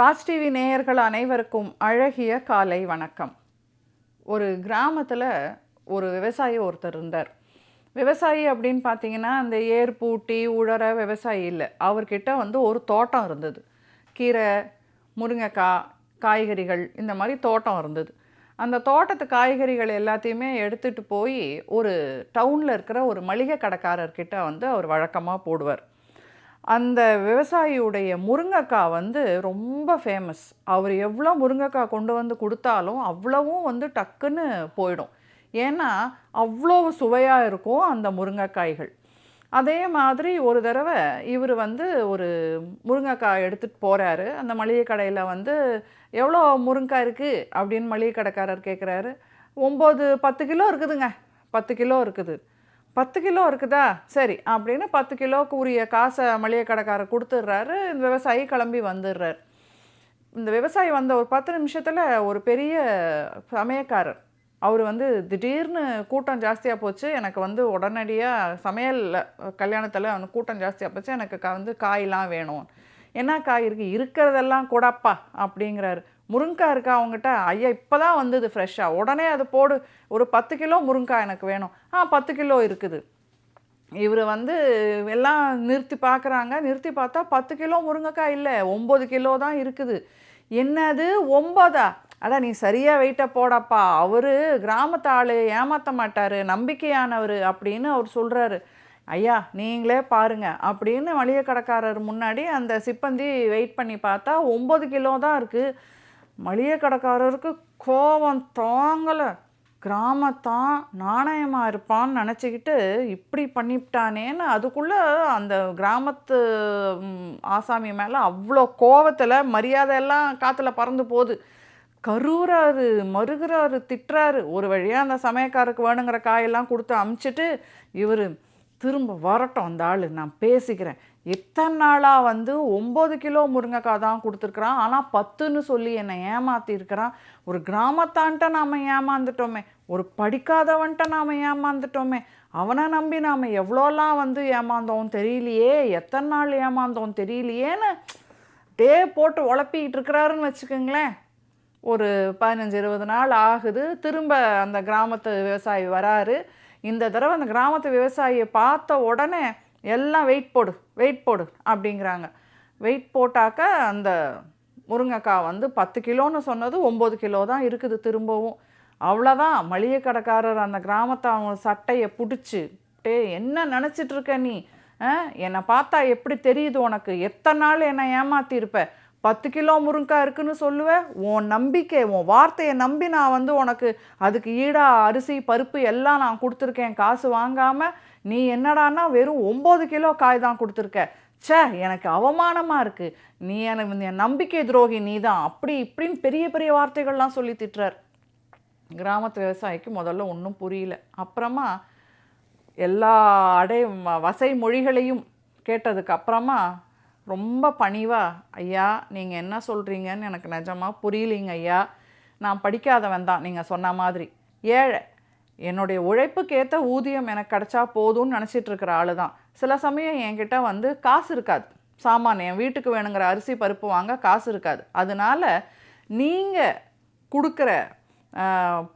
Raj TV நேயர்கள் அனைவருக்கும் அழகிய காலை வணக்கம். ஒரு கிராமத்தில் ஒரு விவசாயி ஒருத்தர் இருந்தார். விவசாயி அப்படின்னு பார்த்தீங்கன்னா அந்த ஏர் பூட்டி உழற விவசாயி இல்லை. அவர்கிட்ட வந்து ஒரு தோட்டம் இருந்தது. கீரை முருங்கைக்காய் காய்கறிகள் இந்த மாதிரி தோட்டம் இருந்தது. அந்த தோட்டத்து காய்கறிகள் எல்லாத்தையுமே எடுத்துகிட்டு போய் ஒரு டவுனில் இருக்கிற ஒரு மளிகை கடைக்காரர்கிட்ட வந்து அவர் வழக்கமாக போடுவார். அந்த விவசாயியுடைய முருங்கைக்காய் வந்து ரொம்ப ஃபேமஸ் அவர் எவ்வளோ முருங்கைக்காய் கொண்டு வந்து கொடுத்தாலும் அவ்வளவும் வந்து டக்குன்னு போயிடும். ஏன்னா அவ்வளோ சுவையாக இருக்கும் அந்த முருங்கைக்காய்கள். அதே மாதிரி ஒரு தடவை இவர் வந்து ஒரு முருங்கைக்காய் எடுத்துகிட்டு போகிறாரு அந்த மளிகை கடையில் வந்து எவ்வளோ முருங்கைக்காய் இருக்குது அப்படின்னு மளிகை கடைக்காரர் கேட்குறாரு ஒம்பது பத்து கிலோ இருக்குதுங்க. பத்து கிலோ இருக்குது. பத்து கிலோ இருக்குதா? சரி அப்படின்னு பத்து கிலோக்கு உரிய காசை மளிகை கடைக்காரர் கொடுத்துட்றாரு. இந்த விவசாயி கிளம்பி வந்துடுறார். இந்த விவசாயி வந்த ஒரு பத்து நிமிஷத்தில் ஒரு பெரிய சமயக்காரர். அவர் வந்து திடீர்னு கூட்டம் ஜாஸ்தியாக போச்சு. எனக்கு வந்து உடனடியாக சமையலில் கல்யாணத்தில் வந்து கூட்டம் ஜாஸ்தியாக போச்சு. எனக்கு வந்து காயெலாம் வேணும். என்ன காய் இருக்குது இருக்கிறதெல்லாம் கூடப்பா அப்படிங்கிறாரு. முருங்கக்காய் இருக்கா அவங்ககிட்ட? ஐயா இப்போ தான் வந்தது ஃப்ரெஷ்ஷாக உடனே அது போடு. ஒரு பத்து கிலோ முருங்கக்காய் எனக்கு வேணும். ஆ பத்து கிலோ இருக்குது. இவர் வந்து எல்லாம் நிறுத்தி பார்க்குறாங்க நிறுத்தி பார்த்தா பத்து கிலோ முருங்கைக்காய் இல்லை. ஒம்பது கிலோ தான் இருக்குது. என்னது? ஒம்பதா அதான் நீ சரியாக வெயிட்டை போடப்பா. அவர் கிராமத்து ஆள் ஏமாற்ற மாட்டார். நம்பிக்கையானவர் அப்படின்னு அவர் சொல்கிறாரு ஐயா நீங்களே பாருங்க அப்படின்னு மளிகை கடைக்காரர் முன்னாடி அந்த சிப்பந்தி வெயிட் பண்ணி பார்த்தா ஒம்பது கிலோ தான் இருக்குது மளிகை கடைக்காரருக்கு கோபம் தாங்கலை. கிராமத்தான் நாணயமாக இருப்பான்னு நினச்சிக்கிட்டு இப்படி பண்ணிவிட்டானேன்னு அதுக்குள்ளே அந்த கிராமத்து ஆசாமி மேலே அவ்வளோ கோவத்தில் மரியாதையெல்லாம் காற்றுல பறந்து போகுது. கருவுறாரு மறுகிறாரு திட்டுறாரு. ஒரு வழியாக அந்த சமயக்காருக்கு வேணுங்கிற காயெல்லாம் கொடுத்து அமுச்சிட்டு இவர் திரும்ப வரட்டும் அந்த ஆள். நான் பேசிக்கிறேன். இத்தனை நாளாக வந்து ஒம்பது கிலோ முருங்கைக்காய் தான் கொடுத்துருக்குறான். ஆனால் பத்துன்னு சொல்லி என்னை ஏமாத்திருக்கிறான் ஒரு கிராமத்தான்ட்ட நாம் ஏமாந்துட்டோமே. ஒரு படிக்காதவன்ட்ட நாம் ஏமாந்துட்டோமே. அவனை நம்பி நாம் எவ்வளோலாம் வந்து ஏமாந்தோம் தெரியலையே. எத்தனை நாள் ஏமாந்தோம் தெரியலையேன்னு டே போட்டு உழப்பிக்கிட்டு இருக்கிறாருன்னு வச்சுக்கோங்களேன். ஒரு பதினஞ்சு இருபது நாள் ஆகுது. திரும்ப அந்த கிராமத்து விவசாயி வராரு. இந்த தடவை அந்த கிராமத்து விவசாயியை பார்த்த உடனே எல்லாம் வெயிட் போடு வெயிட் போடு அப்படிங்கிறாங்க. வெயிட் போட்டாக்க அந்த முருங்கைக்காய் வந்து பத்து கிலோன்னு சொன்னது ஒம்பது கிலோ தான் இருக்குது திரும்பவும். அவ்வளோதான் மளிகை கடைக்காரர் அந்த கிராமத்தை அவங்க சட்டையை பிடிச்சி டே என்ன நினச்சிட்டு இருக்க நீ? ஆ? என்னை பார்த்தா எப்படி தெரியுது உனக்கு? எத்தனை நாள் என்னை ஏமாத்தியிருப்ப? பத்து கிலோ முருங்கைக்காய் இருக்குன்னு சொல்லுவேன் உன் நம்பிக்கை உன் வார்த்தையை நம்பி நான் வந்து உனக்கு அதுக்கு ஈடாக அரிசி பருப்பு எல்லாம் நான் கொடுத்துருக்கேன். காசு வாங்காமல் நீ என்னடான்னா வெறும் ஒம்பது கிலோ காய் தான் கொடுத்துருக்க. சே எனக்கு அவமானமாக இருக்குது நீ எனக்கு என் நம்பிக்கை துரோகி நீ தான் அப்படி இப்படின்னு பெரிய பெரிய வார்த்தைகள்லாம் சொல்லி திட்டுறார். கிராமத்து விவசாயிக்கு முதல்ல ஒன்றும் புரியல. அப்புறமா எல்லா அடை வசை மொழிகளையும் கேட்டதுக்கு அப்புறமா ரொம்ப பணிவா ஐயா நீங்கள் என்ன சொல்கிறீங்கன்னு எனக்கு நிஜமாக புரியலிங்க ஐயா. நான் படிக்காதவன் தான் நீங்கள் சொன்ன மாதிரி. ஏழை என்னுடைய உழைப்புக்கேற்ற ஊதியம் எனக்கு கிடைச்சா போதும்னு நினச்சிட்டு இருக்கிற ஆளு தான். சில சமயம் என்கிட்ட வந்து காசு இருக்காது. சாமான் என் வீட்டுக்கு வேணுங்கிற அரிசி பருப்பு வாங்க காசு இருக்காது. அதனால நீங்கள் கொடுக்குற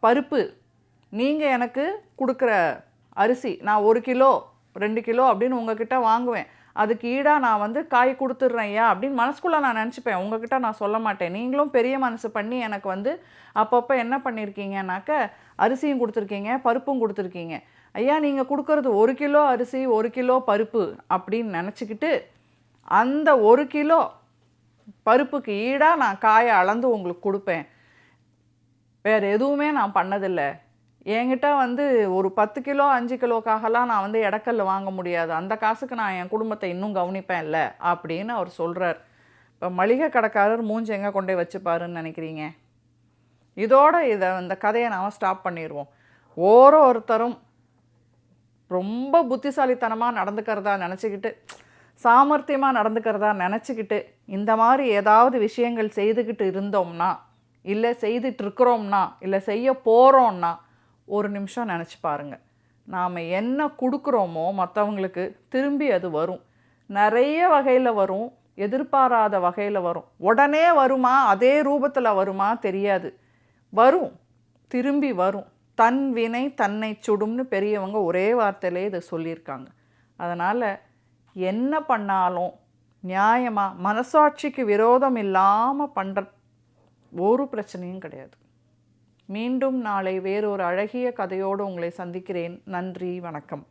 பருப்பு நீங்கள் எனக்கு கொடுக்குற அரிசி நான் ஒரு கிலோ ரெண்டு கிலோ அப்படின்னு உங்ககிட்ட வாங்குவேன். அதுக்கு ஈடாக நான் வந்து காய் கொடுத்துட்றேன் ஐயா அப்படின்னு மனசுக்குள்ளே நான் நினச்சிப்பேன். உங்ககிட்ட நான் சொல்ல மாட்டேன். நீங்களும் பெரிய மனசு பண்ணி எனக்கு வந்து அப்பப்போ என்ன பண்ணியிருக்கீங்கனாக்க அரிசியும் கொடுத்துருக்கீங்க பருப்பும் கொடுத்துருக்கீங்க. ஐயா நீங்கள் கொடுக்கறது ஒரு கிலோ அரிசி ஒரு கிலோ பருப்பு அப்படின்னு நினச்சிக்கிட்டு அந்த ஒரு கிலோ பருப்புக்கு ஈடாக நான் காயை அளந்து உங்களுக்கு கொடுப்பேன். வேறு எதுவுமே நான் பண்ணதில்லை. என்கிட்ட வந்து ஒரு பத்து கிலோ அஞ்சு கிலோக்காகலாம் நான் வந்து இடக்கல் வாங்க முடியாது. அந்த காசுக்கு நான் என் குடும்பத்தை இன்னும் கவனிப்பேன்ல அப்படின்னு அவர் சொல்கிறார் இப்போ மளிகை கடைக்காரர் மூஞ்சி எங்கே கொண்டு போய் வச்சுப்பாருன்னு நினைக்கிறீங்க? இதோட இதை இந்த கதையை நாம் ஸ்டாப் பண்ணிடுவோம். ஓரோ ஒருத்தரும் ரொம்ப புத்திசாலித்தனமாக நடந்துக்கிறதா நினச்சிக்கிட்டு சாமர்த்தியமாக நடந்துக்கிறதா நினச்சிக்கிட்டு இந்த மாதிரி ஏதாவது விஷயங்கள் செய்துக்கிட்டு இருந்தோம்னா இல்லை செய்துட்டு இருக்கிறோம்னா இல்லை செய்ய போகிறோம்னா ஒரு நிமிஷம் நினச்சி பாருங்கள் நாம் என்ன கொடுக்குறோமோ மற்றவங்களுக்கு திரும்பி அது வரும். நிறைய வகையில் வரும் எதிர்பாராத வகையில் வரும். உடனே வருமா? அதே ரூபத்தில் வருமா? தெரியாது. வரும். திரும்பி வரும். தன் வினை தன்னை சுடும்னு பெரியவங்க ஒரே வார்த்தையிலே இதை சொல்லியிருக்காங்க. அதனால் என்ன பண்ணாலும் நியாயமாக மனசாட்சிக்கு விரோதம் இல்லாமல் பண்ணுற ஒரு பிரச்சனையும் கிடையாது. மீண்டும் நாளை வேறொரு அழகிய கதையோடு உங்களை சந்திக்கிறேன். நன்றி வணக்கம்.